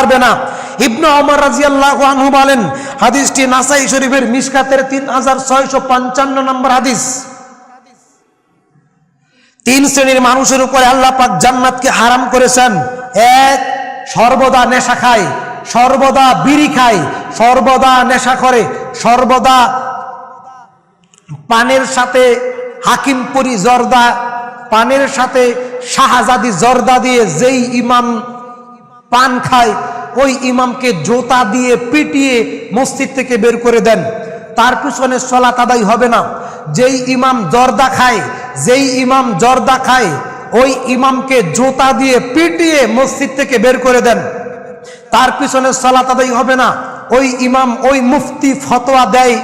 পারবে না। ইবনু ওমর রাজিয়াল্লাহু আনহু বলেন, হাদিসটি নাসাই শরীফের মিশকাতের তিন হাজার নম্বর হাদিস। তিন শ্রেণির মানুষের উপরে আল্লাহ পাক জান্নাতকে হারাম করেছেন। এক, সর্বদা নেশা খায়, সর্বদা বিড়ি খায়, সর্বদা নেশা করে, সর্বদা পানের সাথে হাকিমপুরি জর্দা, পানের সাথে শাহজাদি জর্দা দিয়ে যেই ইমাম পান খায় ওই ইমামকে জোতা দিয়ে পিটিয়ে মসজিদ থেকে বের করে দেন। তার পিছনে সলাত আদায় হবে না। যেই ইমাম জর্দা খায়, যেই ইমাম জর্দা খায়, ওই ইমামকে জোতা দিয়ে পিটিয়ে মসজিদ থেকে বের করে দেন। তার পিছনে সলাত আদায় হবে না। ওই ইমাম ওই মুফতি ফতোয়া দেয়।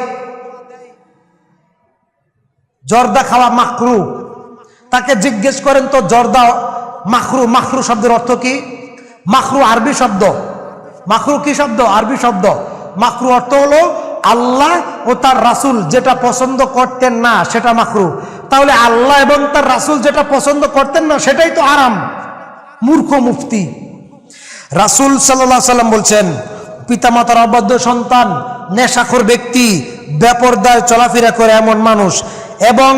জর্দা খাওয়া মাখরু। তাকে জিজ্ঞেস করেন, তো জর্দা মাখরু মাখরু শব্দের অর্থ কি? মাখরু আরবি শব্দ। মাখরু কি শব্দ? আরবি শব্দ। মাখরু অর্থ হলো আল্লাহ ও তার রাসুল যেটা পছন্দ করতেন না, সেটা মাখরু তাহলে আল্লাহ এবং তার রাসুল যেটা পছন্দ করতেন না, সেটাই তো আরাম মূর্খ মুফতি। রাসুল সাল্লাহ সাল্লাম বলছেন, পিতামাতার অবাধ্য সন্তান, নেশাখোর ব্যক্তি, বেপরদায় চলাফেরা করে এমন মানুষ। এবং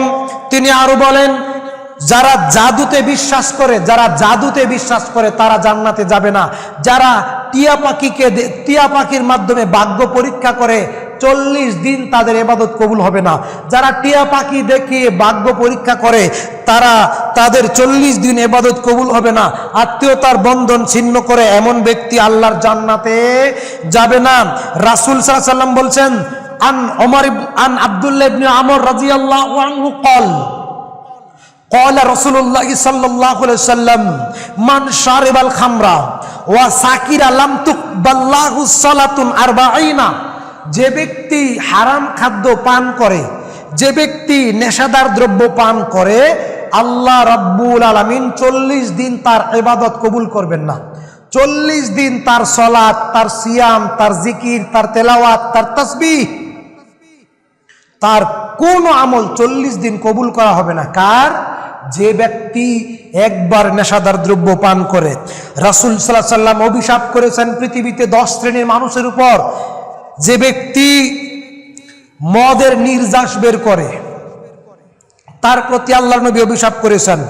তিনি আরও বলেন যারা জাদুতে বিশ্বাস করে, যারা জাদুতে বিশ্বাস করে, তারা জান্নাতে যাবে না। যারা টিয়া পাখিকে টিয়া পাখির মাধ্যমে ভাগ্য পরীক্ষা করে, চল্লিশ দিন তাদের এবাদত কবুল হবে না। যারা টিয়া পাখি দেখিয়ে ভাগ্য পরীক্ষা করে, তারা তাদের চল্লিশ দিন এবাদত কবুল হবে না। আত্মীয়তার বন্ধন ছিন্ন করে এমন ব্যক্তি আল্লাহর জান্নাতে যাবে না। রাসুল সাল্লাম বলছেন, আন অমর আন আব্দুল্লাহ আমর রাদিয়াল্লাহু আনহু কলা রসুল্লাহ সাল্লাহ সাল্লাম মান সারেব খামরা ওয়া সাকির আলাম তুক বাল্লাহু যে ব্যক্তি হারাম খাদ্য পান করে, যে ব্যক্তি নেশাদার দ্রব্য পান করে, আল্লাহ রব্বুল আলমিন চল্লিশ দিন তার এবাদত কবুল করবেন না। চল্লিশ দিন তার সলাদ তার সিয়াম, তার জিকির, তার তেলাওয়াত, তার তসবি তার কোন আমল চল্লিশ দিন কবুল করা হবে না। কার? যে ব্যক্তি একবার নেশাদার দ্রব্য পান করে, রাসুল সাল্লাহ সাল্লাম অভিশাপ করেছেন পৃথিবীতে দশ শ্রেণির মানুষের উপর, যে ব্যক্তি মদের নির্যাস বের করে, তার প্রতি আল্লাহ নবী অভিশাপ করেছেন।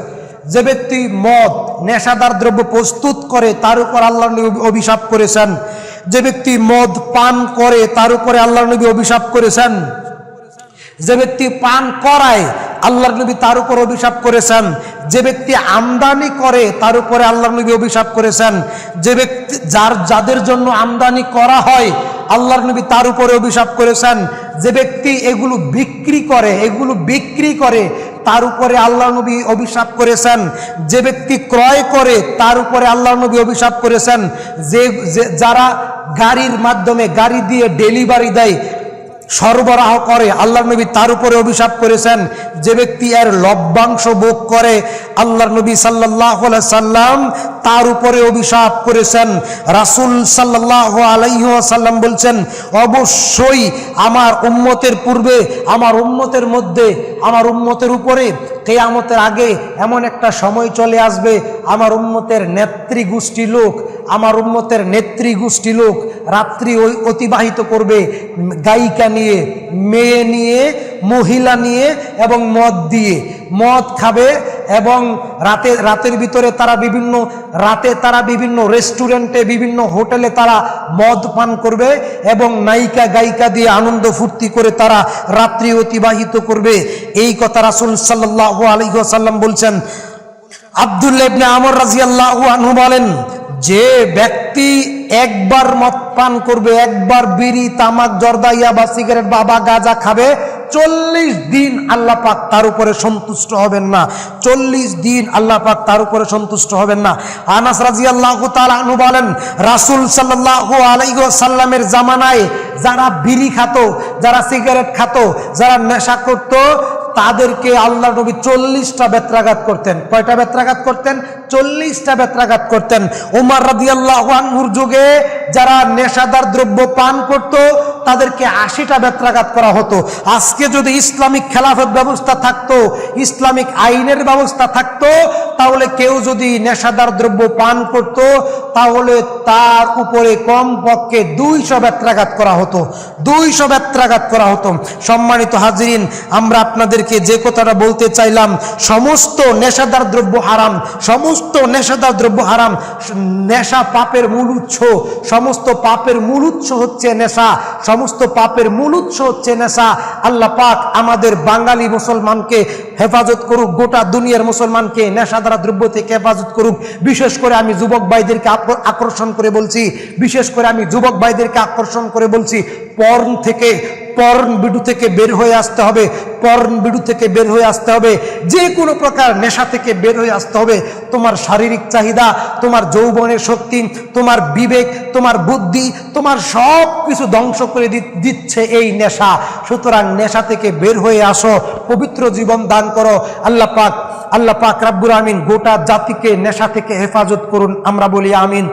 যে ব্যক্তি মদ, নেশাদার দ্রব্য প্রস্তুত করে, তার উপর আল্লাহ নবী অভিশাপ করেছেন। যে ব্যক্তি মদ পান করে, তার উপরে আল্লাহ নবী অভিশাপ করেছেন। যে ব্যক্তি পান করায় আল্লাহর নবী তার উপর অভিশাপ করেছেন। যে ব্যক্তি আমদানি করে, তার উপরে আল্লাহর নবী অভিশাপ করেছেন। যে ব্যক্তি, যার, যাদের জন্য আমদানি করা হয়, আল্লাহর নবী তার উপরে অভিশাপ করেছেন। যে ব্যক্তি এগুলো বিক্রি করে, এগুলো বিক্রি করে, তার উপরে আল্লাহ নবী অভিশাপ করেছেন। যে ব্যক্তি ক্রয় করে, তার উপরে আল্লাহ নবী অভিশাপ করেছেন। যে, যে- যারা গাড়ির মাধ্যমে গাড়ি দিয়ে ডেলিভারি দেয় সরবরাহ করে আল্লাহ নবী তার উপরে অভিশাপ করেছেন। যে ব্যক্তি এর লভ্যাংশ ভোগ করে আল্লাহ নবী সাল্লাহ সাল্লাম তার উপরে অভিশাপ করেছেন। রাসুল সাল্লাহ আলাইসাল্লাম বলছেন, অবশ্যই আমার উম্মতের পূর্বে, আমার উম্মতের মধ্যে, আমার উম্মতের উপরে কেয়ামতের আগে এমন একটা সময় চলে আসবে। আমার উন্মতের নেত্রী গোষ্ঠী লোক, আমার উন্মতের নেত্রী গোষ্ঠী লোক রাত্রি ওই অতিবাহিত করবে। গায়িকা নিয়ে, মেয়ে নিয়ে, মহিলা নিয়ে এবং মদ দিয়ে। মদ খাবে এবং রাতে, রাতের ভিতরে তারা বিভিন্ন, রাতে তারা বিভিন্ন রেস্টুরেন্টে, বিভিন্ন হোটেলে তারা মদ পান করবে এবং নায়িকা, গায়িকা দিয়ে আনন্দ ফুর্তি করে তারা রাত্রি অতিবাহিত করবে। এই কথা রাসুল সাল্লাহ আলী সাল্লাম বলছেন। আবদুল্লাহ ইবনে আমর রাজিয়াল্লাহু আনহু বলেন, যে ব্যক্তি একবার মদ পান করবে, একবার বিড়ি, তামাক, জর্দা, ইয়াবা, সিগারেট বাবা গাঁজা খাবে চল্লিশ দিন আল্লাহ পাক তার উপরে সন্তুষ্ট হবেন না। চল্লিশ দিন আল্লাহ পাক তার উপরে সন্তুষ্ট হবেন না। আনাস রাজি আল্লাহ আনু বলেন, রাসুল সাল্লাহ আলাইহ সাল্লামের জামানায় যারা বিড়ি খাতো, যারা সিগারেট খাতো, যারা নেশা করতো, তাদেরকে আল্লাহ নবী চল্লিশটা বেত্রাঘাত করতেন। কয়টা বেত্রাঘাত করতেন? চল্লিশটা বেত্রাঘাত করতেন। উমার রাদিয়াল্লাহু আনহুর যুগে যারা নেশাদার দ্রব্য পান করত, তাদেরকে আশিটা বেত্রাঘাত করা হতো। আজকে যদি ইসলামিক খেলাফত ব্যবস্থা থাকতো, ইসলামিক আইনের ব্যবস্থা থাকতো, তাহলে কেউ যদি নেশাদার দ্রব্য পান করত, তাহলে তার উপরে কম পক্ষে দুইশো বেত্রাঘাত করা হতো। দুইশো বেত্রাঘাত করা হতো। সম্মানিত হাজিরিন, আমরা আপনাদেরকে যে কথাটা বলতে চাইলাম, সমস্ত নেশাদার দ্রব্য হারাম, সমস্ত নেশাদার দ্রব্য হারাম, নেশা পাপের মূল উৎস, সমস্ত পাপের মূল উৎস হচ্ছে নেশা, সমস্ত পাপের মূল উৎস হচ্ছে নেশা। আল্লাহ পাক আমাদের বাঙালি মুসলমানকে হেফাজত করুক, গোটা দুনিয়ার মুসলমানকে নেশা দ্বারা দ্রব্য থেকে হেফাজত করুক। বিশেষ করে আমি যুবক ভাইদেরকে আকর্ষণ করে বলছি, বিশেষ করে আমি যুবক ভাইদেরকে আকর্ষণ করে বলছি, পর্ন থেকে পর্ন বিডু থেকে বের হয়ে আসতে হবে পর্ন বিডু থেকে বের হয়ে আসতে হবে, যে কোনো প্রকার নেশা থেকে বের হয়ে আসতে হবে। তোমার শারীরিক চাহিদা, তোমার যৌবনের শক্তি, তোমার বিবেক, তোমার বুদ্ধি, তোমার সব কিছু ধ্বংস করে দিচ্ছে এই নেশা। সুতরাং নেশা থেকে বের হয়ে আসো, পবিত্র জীবন দান করো। আল্লাহ পাক আল্লাহ পাক রাব্বুর আমিন গোটা জাতিকে নেশা থেকে হেফাজত করুন। আমরা বলি আমিন।